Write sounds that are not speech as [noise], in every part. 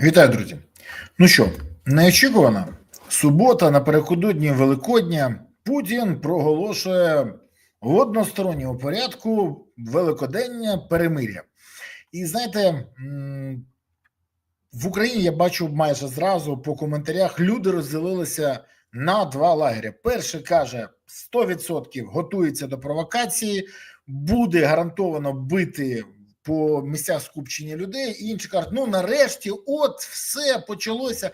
Вітаю, друзі. Ну що, неочікувано, субота наперекодні Великодня Путін проголошує в односторонньому порядку великодення перемиря. І знаєте, в Україні я бачу майже зразу по коментарях люди розділилися на два лагеря. Перший каже: 100% готується до провокації, буде гарантовано бити по місцях скупчення людей. І інші кажуть, ну нарешті, от все почалося.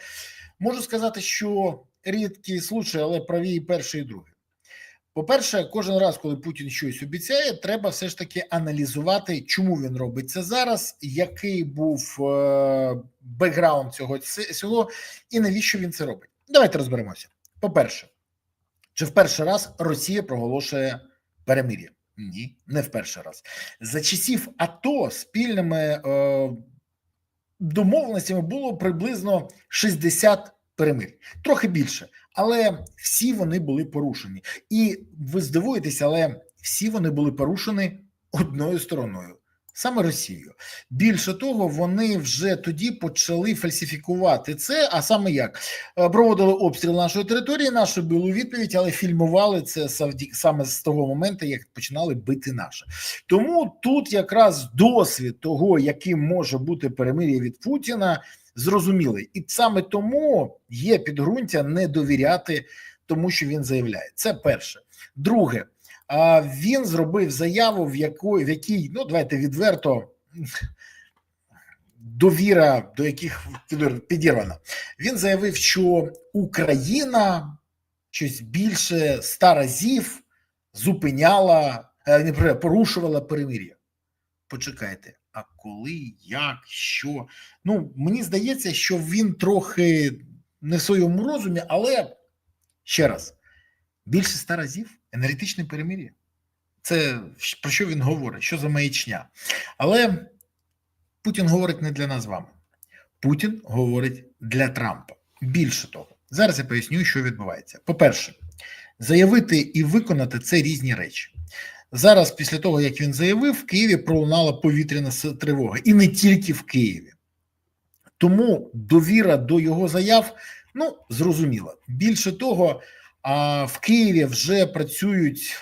Можу сказати, що рідкі случаї, але праві і перший, і другий. По-перше, кожен раз, коли Путін щось обіцяє, треба все ж таки аналізувати, чому він робить це зараз, який був е- бекграунд цього всього, і навіщо він це робить. Давайте розберемося. По-перше, чи в перший раз Росія проголошує перемир'я? Ні, не в перший раз. За часів АТО спільними е, домовленостями було приблизно 60 перемирь, трохи більше, але всі вони були порушені. І ви здивуєтеся, але всі вони були порушені одною стороною. Саме Росією. Більше того, вони вже тоді почали фальсифікувати це. А саме як Е, проводили обстріл нашої території, наші були у відповідь, але фільмували це саме з того моменту, як починали бити наше. Тому тут якраз досвід того, яким може бути перемир'я від Путіна, зрозумілий, і саме тому є підґрунтя не довіряти тому, що він заявляє. Це перше. Друге. Він зробив заяву, в якої в якій ну давайте відверто довіра до яких підірвана. Він заявив, що Україна щось більше ста разів зупиняла, е, не порушувала перемир'я. Почекайте, а коли, як, що? Ну мені здається, що він трохи не в своєму розумі, але ще раз більше ста разів енергетичне перемир'я. Це про що він говорить? Що за маячня? Але Путін говорить не для нас з вами. Путін говорить для Трампа. Більше того, зараз я поясню, що відбувається. По-перше, заявити і виконати це різні речі. Зараз, після того, як він заявив, в Києві пролунала повітряна тривога, і не тільки в Києві. Тому довіра до його заяв ну зрозуміла. Більше того, в Києві вже працюють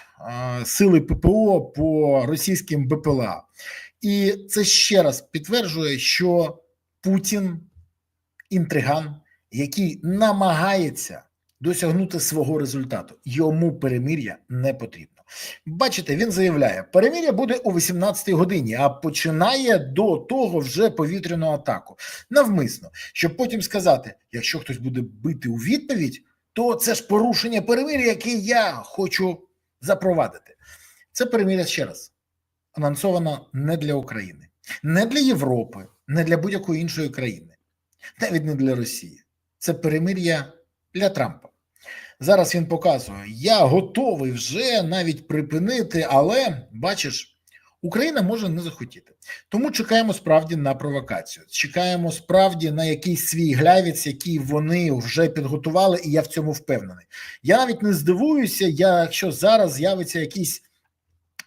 сили ППО по російським БПЛА. І це ще раз підтверджує, що Путін інтриган, який намагається досягнути свого результату. Йому перемир'я не потрібно. Бачите, він заявляє, перемир'я буде о 18-й годині, а починає до того вже повітряну атаку. Навмисно, щоб потім сказати: якщо хтось буде бити у відповідь, то це ж порушення перемир'я, яке я хочу запровадити. Це перемир'я ще раз анонсовано не для України, не для Європи, не для будь-якої іншої країни, навіть не для Росії. Це перемир'я для Трампа. Зараз він показує: я готовий вже навіть припинити, але бачиш. Україна може не захотіти, тому чекаємо справді на провокацію. Чекаємо справді на якийсь свій глявіць, який вони вже підготували, і я в цьому впевнений. Я навіть не здивуюся, якщо зараз з'явиться якийсь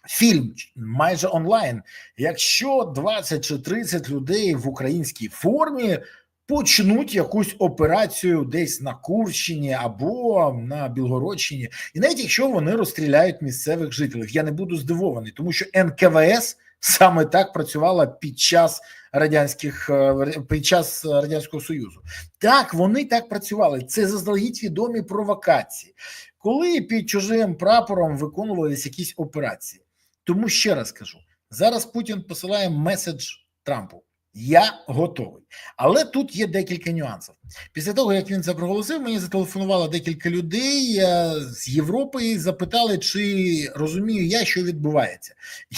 фільм майже онлайн. Якщо 20 чи 30 людей в українській формі почнуть якусь операцію десь на Курщині або на Білгородщині, і навіть якщо вони розстріляють місцевих жителів, я не буду здивований, тому що НКВС саме так працювала під час радянських е, під час радянського союзу. Так вони так працювали. Це заздалегідь відомі провокації, коли під чужим прапором виконувалися якісь операції. Тому ще раз кажу: зараз Путін посилає меседж Трампу. Я готовий, але тут є декілька нюансів. Після того як він це проголосив, мені зателефонувало декілька людей е, з Європи і запитали, чи розумію я, що відбувається.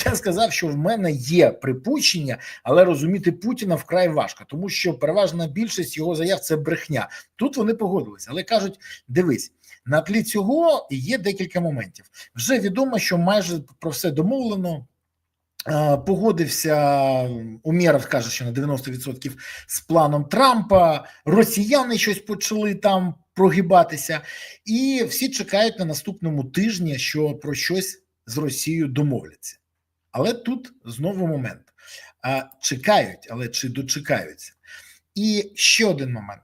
Я сказав, що в мене є припущення, але розуміти Путіна вкрай важко, тому що переважна більшість його заяв це брехня. Тут вони погодилися, але кажуть: дивись. На тлі цього є декілька моментів. Вже відомо, що майже про все домовлено. Погодився Умєров каже, що на 90% з планом Трампа. Росіяни щось почали там прогибатися, і всі чекають на наступному тижні, що про щось з Росією домовляться. Але тут знову момент: чекають, але чи дочекаються? І ще один момент.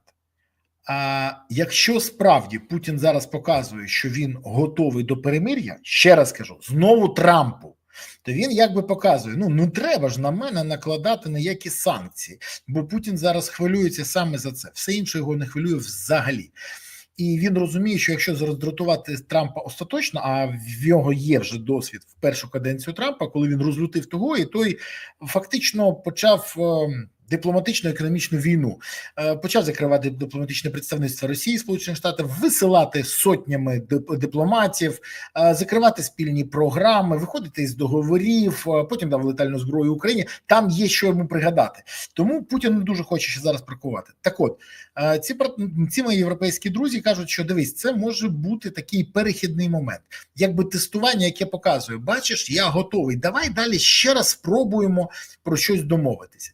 Якщо справді Путін зараз показує, що він готовий до перемир'я, ще раз кажу, знову Трампу, то він якби показує: ну ну треба ж на мене накладати ніякі санкції, бо Путін зараз хвилюється саме за це. Все інше його не хвилює взагалі. І він розуміє, що якщо роздратувати Трампа остаточно, а в нього є вже досвід в першу каденцію Трампа, коли він розлютив того, і той фактично почав ем, дипломатичну економічну війну, е, почав закривати дипломатичне представництво Росії, Сполучених Штатів, висилати сотнями дипломатів, е, закривати спільні програми, виходити із договорів. е, Потім дав летальну зброю Україні. Там є що йому пригадати. Тому Путін не дуже хоче ще зараз прикувати. Так, от ці ці мої європейські друзі кажуть, що дивись, це може бути такий перехідний момент, якби тестування, яке показує, бачиш, я готовий. Давай далі ще раз спробуємо про щось домовитися.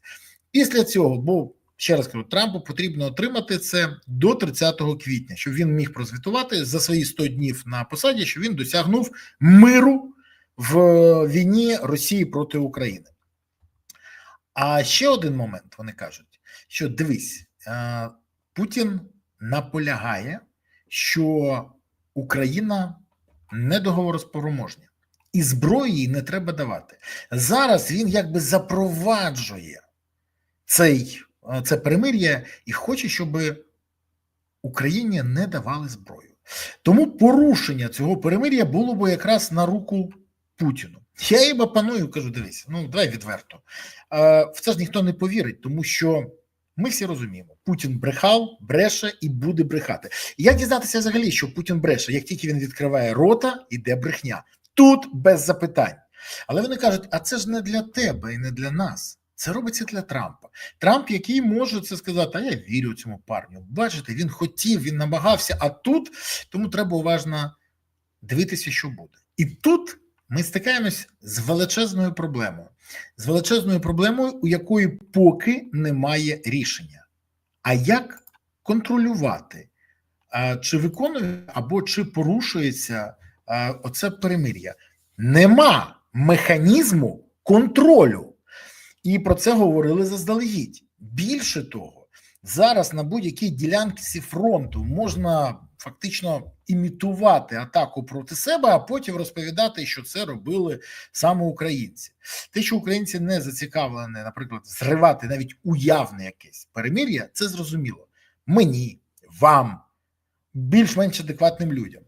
Після цього, бо ще раз кажу, Трампу потрібно отримати це до 30 квітня, щоб він міг прозвітувати за свої 100 днів на посаді, що він досягнув миру в війні Росії проти України. А ще один момент вони кажуть, що дивись, Путін наполягає, що Україна не договороспроможня. І зброї їй не треба давати. Зараз він якби запроваджує цей, це перемир'я і хоче, щоб Україні не давали зброю. Тому порушення цього перемир'я було б якраз на руку Путіну. Я їм паную, кажу: дивись, ну давай відверто. В це ж ніхто не повірить, тому що ми всі розуміємо, Путін брехав, бреше і буде брехати. Як дізнатися взагалі, що Путін бреше, як тільки він відкриває рота, іде брехня. Тут без запитань. Але вони кажуть: а це ж не для тебе і не для нас. Це робиться для Трампа. Трамп, який може це сказати, а я вірю цьому парню. Бачите, він хотів, він намагався, а тут тому треба уважно дивитися, що буде. І тут ми стикаємось з величезною проблемою, з величезною проблемою, у якої поки немає рішення. А як контролювати, чи виконує або чи порушується оце перемир'я? Нема механізму контролю. І про це говорили заздалегідь. Більше того, зараз на будь-якій ділянці фронту можна фактично імітувати атаку проти себе, а потім розповідати, що це робили саме українці. Те, що українці не зацікавлені, наприклад, зривати навіть уявне якесь перемир'я, це зрозуміло мені, вам, більш-менш адекватним людям.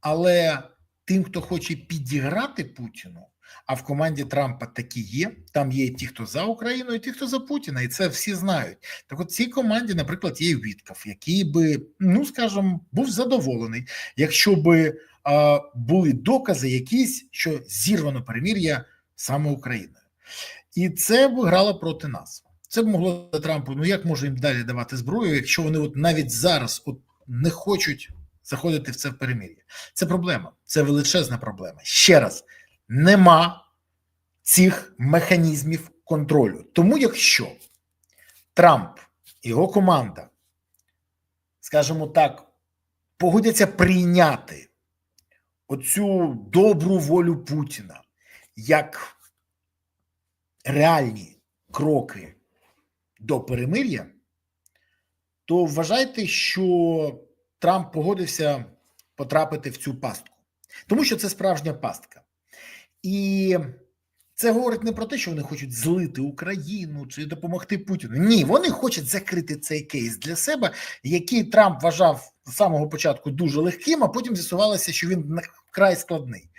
Але тим, хто хоче підіграти Путіну. А в команді Трампа такі є. Там є ті, хто за Україну, і ті, хто за Путіна, і це всі знають. Так, от цій команді, наприклад, є Вітков, який би, ну скажімо, був задоволений, якщо би а, були докази, якісь, що зірвано перемір'я саме Україною, і це б грало проти нас. Це б могло Трампу. Ну як може їм далі давати зброю, якщо вони от навіть зараз от не хочуть заходити в це в перемір'я? Це проблема, це величезна проблема. Ще раз нема цих механізмів контролю. Тому, якщо Трамп і його команда, скажімо так, погодяться прийняти оцю добру волю Путіна як реальні кроки до перемир'я, то вважайте, що Трамп погодився потрапити в цю пастку, тому що це справжня пастка. І це говорить не про те, що вони хочуть злити Україну чи допомогти Путіну. Ні, вони хочуть закрити цей кейс для себе, який Трамп вважав з самого початку дуже легким, а потім з'ясувалося, що він вкрай складний.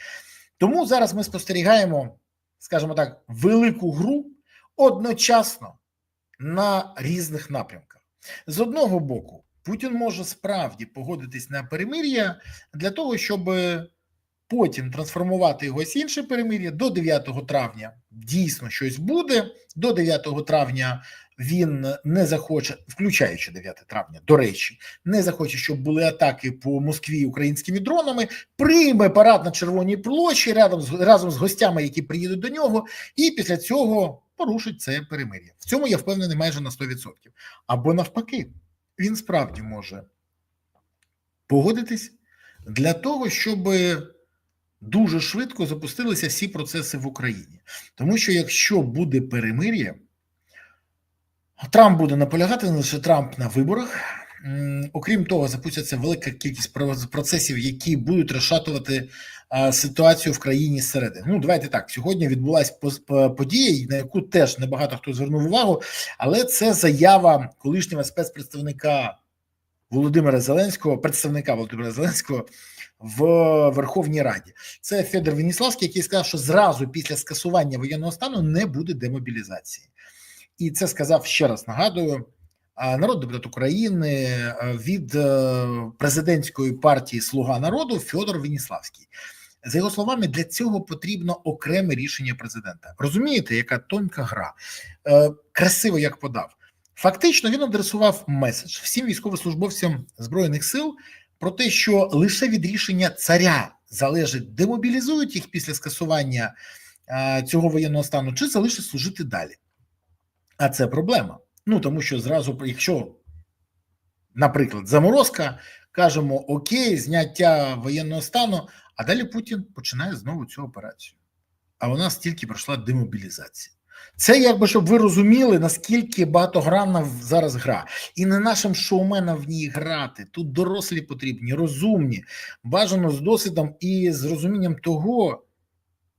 Тому зараз ми спостерігаємо, скажімо так, велику гру одночасно на різних напрямках. З одного боку, Путін може справді погодитись на перемир'я для того, щоб потім трансформувати його інше перемир'я до 9 травня дійсно щось буде. До 9 травня він не захоче, включаючи 9 травня, до речі, не захоче, щоб були атаки по Москві українськими дронами. Прийме парад на Червоній площі разом з разом з гостями, які приїдуть до нього, і після цього порушить це перемир'я. В цьому я впевнений майже на 100%. Або навпаки, він справді може погодитись для того, щоб дуже швидко запустилися всі процеси в Україні. Тому що якщо буде перемир'я, Трамп буде наполягати не лише Трамп на виборах. Окрім того, запустяться велика кількість про- процесів, які будуть розшатувати ситуацію в країні зсередини. Ну, давайте так. Сьогодні відбулася подія, на яку теж небагато хто звернув увагу, але це заява колишнього спецпредставника Володимира Зеленського, представника Володимира Зеленського в Верховній Раді. Це Федор Веніславський, який сказав, що зразу після скасування воєнного стану не буде демобілізації. І це сказав ще раз нагадую. Народ депутат України від е, президентської партії Слуга народу Федор Веніславський. За його словами, для цього потрібно окреме рішення президента. Розумієте, яка тонка гра? Е, Красиво як подав. Фактично, він адресував меседж всім військовослужбовцям збройних сил про те, що лише від рішення царя залежить, демобілізують їх після скасування цього воєнного стану, чи залишать служити далі. А це проблема. Ну тому що зразу, якщо, наприклад, заморозка, кажемо окей, зняття воєнного стану, а далі Путін починає знову цю операцію. А у нас тільки пройшла демобілізація. Це якби щоб ви розуміли, наскільки багатогранна зараз гра, і не нашим шоуменам в ній грати. Тут дорослі потрібні, розумні, бажано з досвідом і з розумінням того,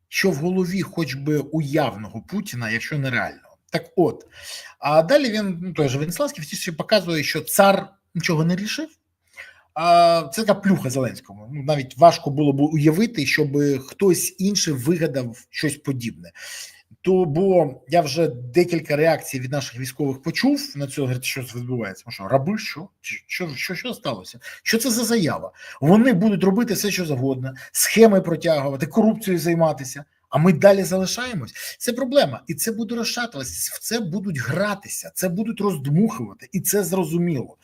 що в голові, хоч би уявного Путіна, якщо не реального. Так от, а далі він, ну той же Веніславський, ще показує, що цар нічого не рішив. А це така плюха Зеленському. Ну навіть важко було б уявити, щоб хтось інший вигадав щось подібне. То бо я вже декілька реакцій від наших військових почув на це, говорять, що це відбувається. Що, раби, що? Що, що, що сталося? Що це за заява? Вони будуть робити все, що завгодно, схеми протягувати, корупцією займатися. А ми далі залишаємось. Це проблема, і це буде розшатуватися. В це будуть гратися, це будуть роздмухувати, і це зрозуміло.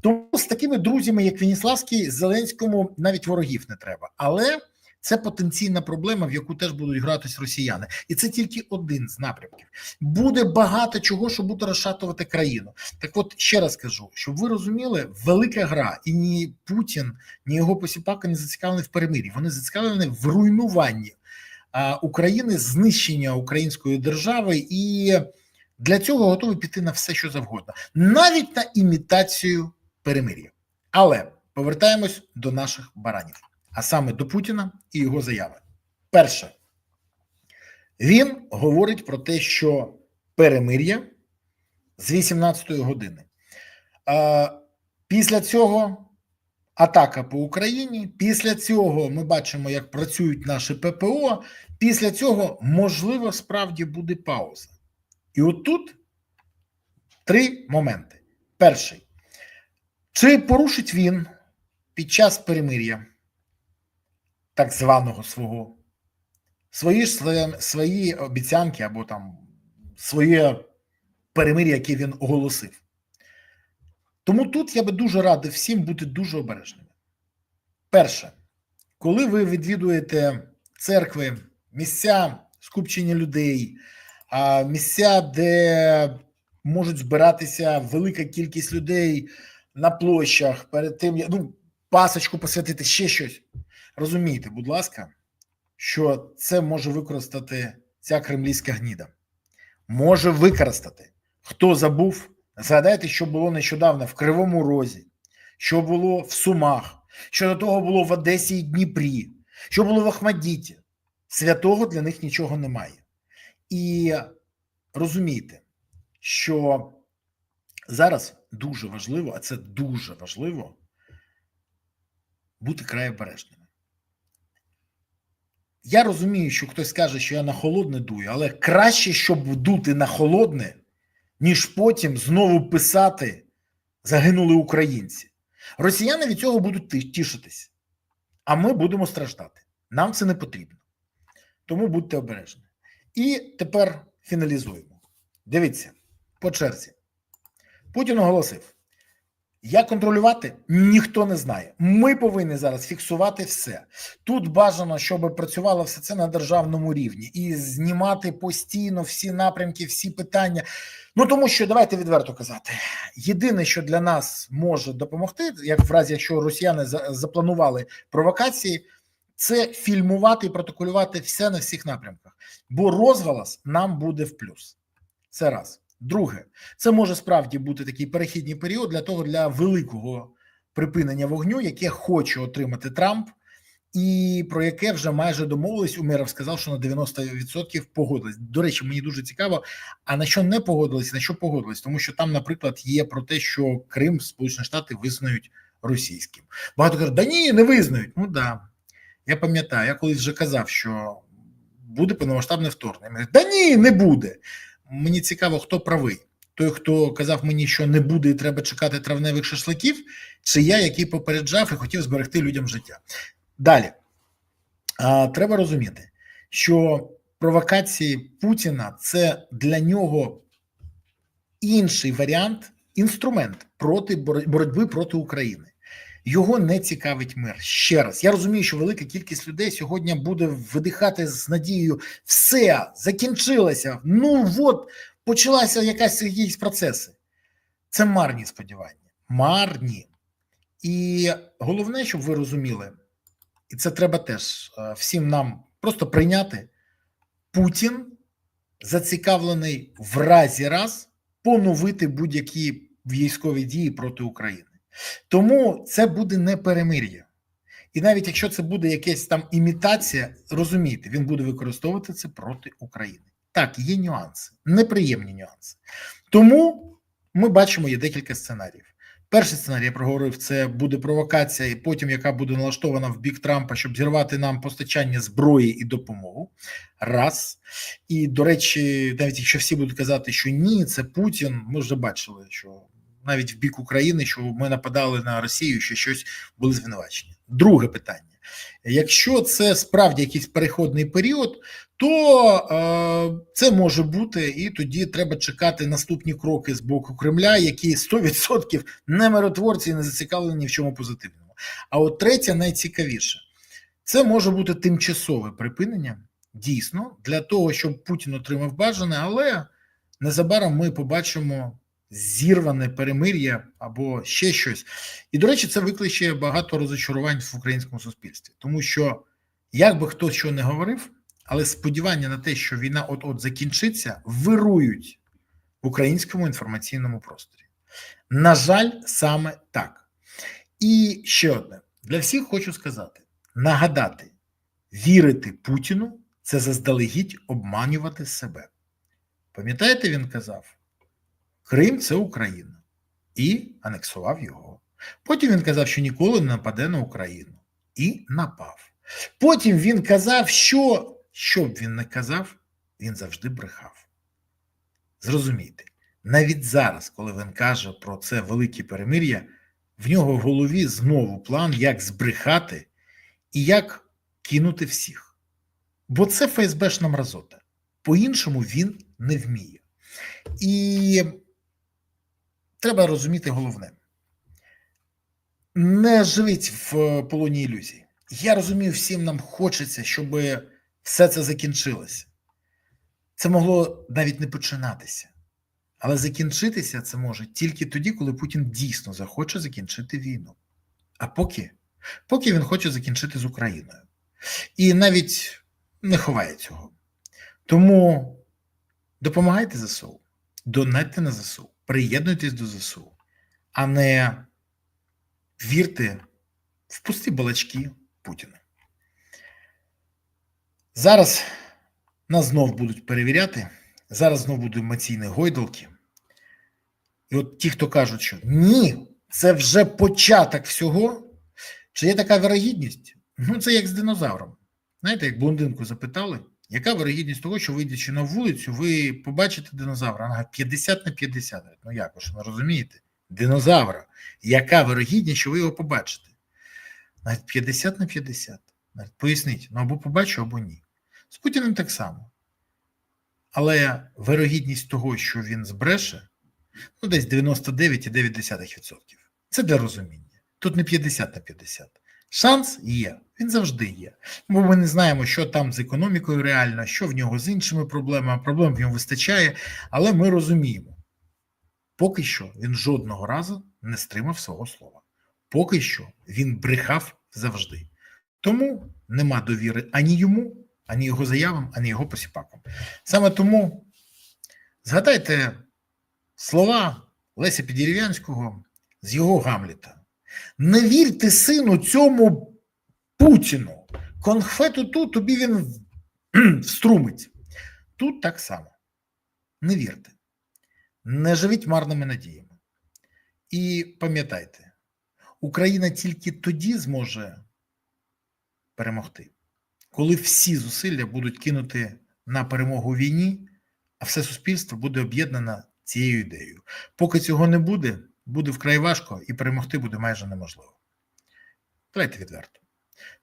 Тому з такими друзями, як Веніславський, Зеленському навіть ворогів не треба. Але це потенційна проблема, в яку теж будуть гратись росіяни, і це тільки один з напрямків. Буде багато чого, що буде розшатувати країну. Так, от ще раз кажу, щоб ви розуміли, велика гра, і ні Путін, ні його посіпака не зацікавлені в перемир'ї. Вони зацікавлені в руйнуванні України, знищення української держави, і для цього готові піти на все, що завгодно, навіть на імітацію перемир'я. Але повертаємось до наших баранів, а саме до Путіна і його заяви. Перше, він говорить про те, що перемир'я з 18-ї години. Після цього атака по Україні. Після цього ми бачимо, як працюють наші ППО. Після цього, можливо, справді буде пауза. І от тут три моменти. Перший. Чи порушить він під час перемир'я так званого свого свої ж свої, обіцянки або там своє перемир'я, яке він оголосив? Тому тут я би дуже радив всім бути дуже обережними. Перше, коли ви відвідуєте церкви, місця скупчення людей, місця, де можуть збиратися велика кількість людей на площах, перед тим, ну, пасочку посвятити, ще щось. Розумійте, будь ласка, що це може використати ця кремлівська гніда. Може використати. Хто забув, згадайте, що було нещодавно в Кривому Розі, що було в Сумах, що до того було в Одесі і Дніпрі, що було в Ахмадіті. Святого для них нічого немає. І розумійте, що зараз дуже важливо, а це дуже важливо бути край обережними. Я розумію, що хтось скаже, що я на холодне дую, але краще, щоб дути на холодне, ніж потім знову писати загинули українці. Росіяни від цього будуть ти- тішитись, а ми будемо страждати. Нам це не потрібно. Тому будьте обережні. І тепер фіналізуємо. Дивіться, по черзі. Путін оголосив: як контролювати ніхто не знає. Ми повинні зараз фіксувати все. Тут бажано, щоб працювало все це на державному рівні і знімати постійно всі напрямки, всі питання. Ну тому що давайте відверто казати. Єдине, що для нас може допомогти, як в разі, якщо росіяни запланували провокації, це фільмувати і протоколювати все на всіх напрямках, бо розголос нам буде в плюс. Це раз. Друге, це може справді бути такий перехідний період для того для великого припинення вогню, яке хоче отримати Трамп, і про яке вже майже домовились. Умеров сказав, що на 90% погодились. До речі, мені дуже цікаво. А на що не погодились, на що погодились? Тому що там, наприклад, є про те, що Крим Сполучені Штати визнають російським. Багато кажуть, да ні, не визнають. Ну да. Я пам'ятаю, я колись вже казав, що буде повномасштабне вторгнення. Да ні, не буде. Мені цікаво, хто правий. Той, хто казав мені, що не буде, і треба чекати травневих шашликів, чи я, який попереджав і хотів зберегти людям життя. Далі а, треба розуміти, що провокації Путіна це для нього інший варіант, інструмент проти боротьби проти України. Його не цікавить мир. Ще раз я розумію, що велика кількість людей сьогодні буде видихати з надією: все закінчилося. Ну от почалася якась якісь процеси. Це марні сподівання. Марні. І головне, щоб ви розуміли, і це треба теж всім нам просто прийняти. Путін зацікавлений в разі раз поновити будь-які військові дії проти України. Тому це буде не перемир'я. І навіть якщо це буде якась там імітація, розумійте, він буде використовувати це проти України. Так, є нюанси, неприємні нюанси. Тому ми бачимо, є декілька сценаріїв. Перший сценарій я проговорив: це буде провокація, і потім яка буде налаштована в бік Трампа, щоб зірвати нам постачання зброї і допомогу. Раз. І до речі, навіть якщо всі будуть казати, що ні, це Путін, ми вже бачили, що навіть в бік України, що ми нападали на Росію, що щось були звинувачені. Друге питання: якщо це справді якийсь переходний період, то е, це може бути, і тоді треба чекати наступні кроки з боку Кремля, які 100% не миротворці і не зацікавлені в чому позитивному. А от третє, найцікавіше, це може бути тимчасове припинення дійсно для того, щоб Путін отримав бажане, але незабаром ми побачимо зірване перемир'я або ще щось. І, до речі, це викличе багато розочарувань в українському суспільстві, тому що, як би хто що не говорив, але сподівання на те, що війна от-от закінчиться, вирують в українському інформаційному просторі. На жаль, саме так. І ще одне: для всіх хочу сказати: нагадати, вірити Путіну це заздалегідь обманювати себе. Пам'ятаєте, він казав? Крим це Україна і анексував його. Потім він казав, що ніколи не нападе на Україну і напав. Потім він казав, що що б він не казав, він завжди брехав. Зрозумійте, навіть зараз, коли він каже про це велике перемир'я, в нього в голові знову план, як збрехати і як кинути всіх. Бо це ФСБшна мразота. По-іншому він не вміє. І треба розуміти головне: не живіть в полоні ілюзій. Я розумію, всім нам хочеться, щоб все це закінчилося. Це могло навіть не починатися. Але закінчитися це може тільки тоді, коли Путін дійсно захоче закінчити війну. А поки, поки він хоче закінчити з Україною. І навіть не ховає цього. Тому допомагайте ЗСУ, донатьте на ЗСУ приєднуйтесь до ЗСУ, а не вірте в пусті балачки Путіна. Зараз нас знов будуть перевіряти. Зараз знов будуть емоційні гойдалки. І от ті, хто кажуть, що ні, це вже початок всього. Чи є така вирогідність? Ну, це як з динозавром. Знаєте, як блондинку запитали. Яка вирогідність того, що вийдучи на вулицю, ви побачите динозавра? Вона 50 на 50. Ну як ви ж не розумієте? Динозавра. Яка вирогідність, що ви його побачите? Навіть 50 на 50. Навіть поясніть, ну або побачу, або ні. З Путіним так само. Але вирогідність того, що він збреше, ну десь 99,9%. Це для розуміння. Тут не 50 на 50. Шанс є, він завжди є. Бо ми не знаємо, що там з економікою реально, що в нього з іншими проблемами, проблем в ньому вистачає, але ми розуміємо, поки що він жодного разу не стримав свого слова. Поки що він брехав завжди. Тому нема довіри ані йому, ані його заявам, ані його посіпакам. Саме тому згадайте слова Леся Підірвянського з його Гамліта. Не вірте сину цьому Путіну. Конфету тут тобі він [clears throat] вструмить. Тут так само. Не вірте. Не живіть марними надіями. І пам'ятайте, Україна тільки тоді зможе перемогти, коли всі зусилля будуть кинути на перемогу війні, а все суспільство буде об'єднане цією ідеєю. Поки цього не буде, буде вкрай важко і перемогти буде майже неможливо. Давайте відверто.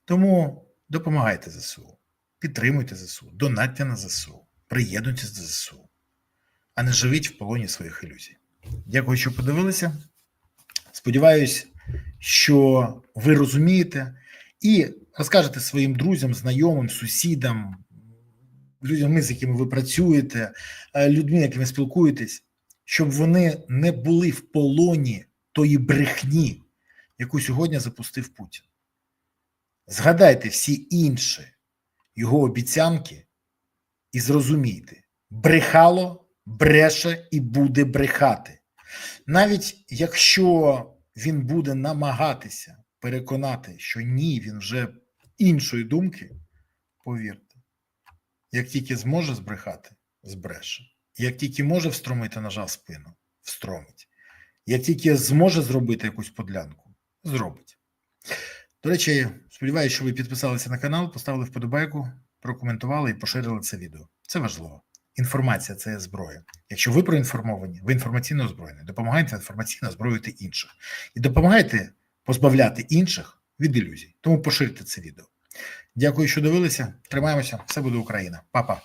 Тому допомагайте ЗСУ, підтримуйте ЗСУ, донатьте на ЗСУ, приєднуйтесь до ЗСУ, а не живіть в полоні своїх ілюзій. Дякую, що подивилися. Сподіваюсь, що ви розумієте і розкажете своїм друзям, знайомим, сусідам, людям, з якими ви працюєте, е, людьми, якими спілкуєтесь, щоб вони не були в полоні тої брехні, яку сьогодні запустив Путін. Згадайте всі інші його обіцянки і зрозумійте, брехало, бреше і буде брехати. Навіть якщо він буде намагатися переконати, що ні, він вже іншої думки, повірте, як тільки зможе збрехати, збреше. Як тільки може встромити ножа в спину, встромить. Як тільки зможе зробити якусь подлянку, зробить. До речі, сподіваюся, що ви підписалися на канал, поставили вподобайку, прокоментували і поширили це відео. Це важливо. Інформація це зброя. Якщо ви проінформовані, ви інформаційно озброєні, допомагайте інформаційно озброювати інших і допомагайте позбавляти інших від ілюзій. Тому поширте це відео. Дякую, що дивилися. Тримаємося. Все буде Україна. Па-па.